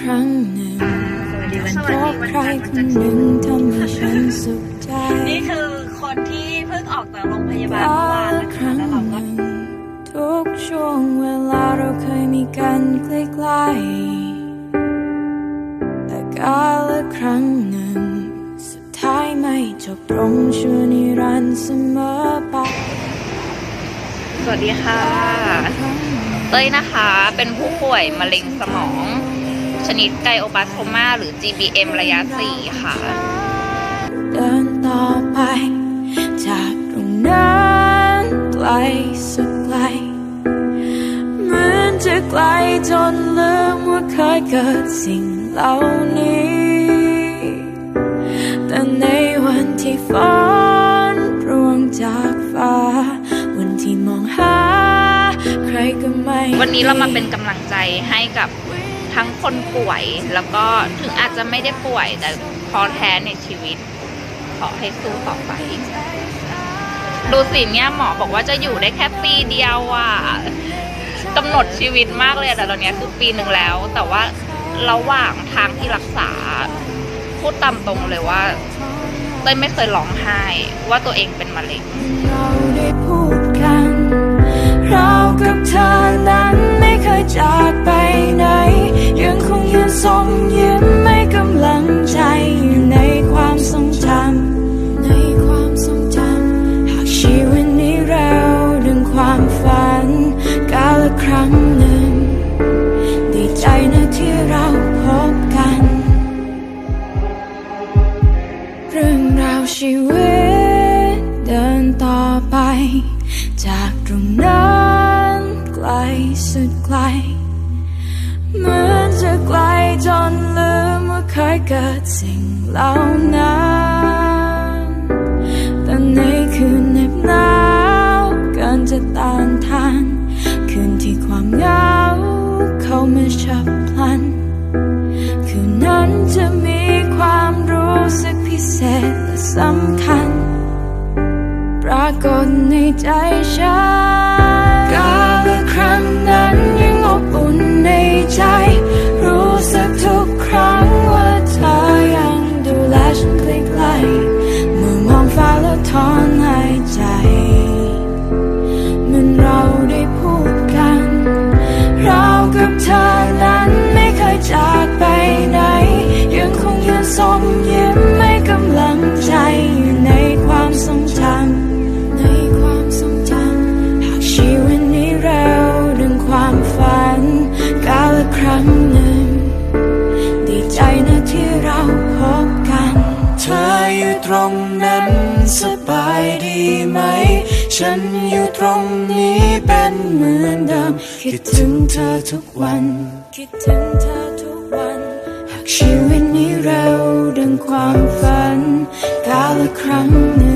ครั้งหนึ่งสวัสดีวันพบใครคนหนึ่งทำให้ฉันสุขใจนี่คือคนที่เพิ่งออกจากโรงพยาบาลกาเมื่อวานลนะคคะรั้งแล้วหเราก็นึ่งทุกช่วงเวลาเราเคยมีกันใกล้ๆแต่กาลครั้งหนึ่ง สุดท้ายไม่จบตรงชั่วนิรันดร์เสมอไปสวัสดีค่ะ เต้ยนะคะ เป็นผู้ป่วยมะเร็งสมอง ชนิดไกโอบาสโทมาหรือ GBM ระยะ 4 ค่ะ เดินต่อไป จากตรงนั้นไกลสุดไกลเหมือนจะไกลจนลืมว่าเคยเกิดสิ่งเหล่านี้ แต่ในวันที่ฝนร่วงจากฟ้า วันที่มองหา ใครก็ไม่วันนี้เรามาเป็นกำลังใจให้กับ ทั้งคนป่วยแล้วก็ถึงอาจจะไม่ได้ป่วย แต่พอแท้ในชีวิต ขอให้สู้ต่อไป ดูสิเนี่ยหมอบอกว่าจะอยู่ได้แค่ปีเดียวอะกำหนดชีวิตมากเลยแต่ตอนนี้คือปีหนึ่งแล้ว แต่ว่าระหว่างทางที่รักษา พูดตามตรงเลยว่าเต้ยไม่เคยร้องไห้ว่าตัวเองเป็นมะเร็งเราได้พูดกัน เรากับเธอนั้น ฝันกาลครั้งหนึ่งดีใจนะที่เราพบกัน เรื่องราวชีวิตเดินต่อไป จากตรงนั้นไกลสุดไกล เหมือนจะไกลจนลืมว่าเคยเกิดสิ่งเหล่านั้น มื่อฉับพลัน คืนนั้นจะมีความรู้สึกพิเศษและสำคัญ ปรากฏในใจฉัน ตรงนั้นสบายดีไหม ฉันอยู่ตรงนี้เป็นเหมือนเดิมคิดถึงเธอทุกวันคิดถึงเธอทุกวันหากชีวิตนี้เราดังความฝันกาลครั้งหนึ่ง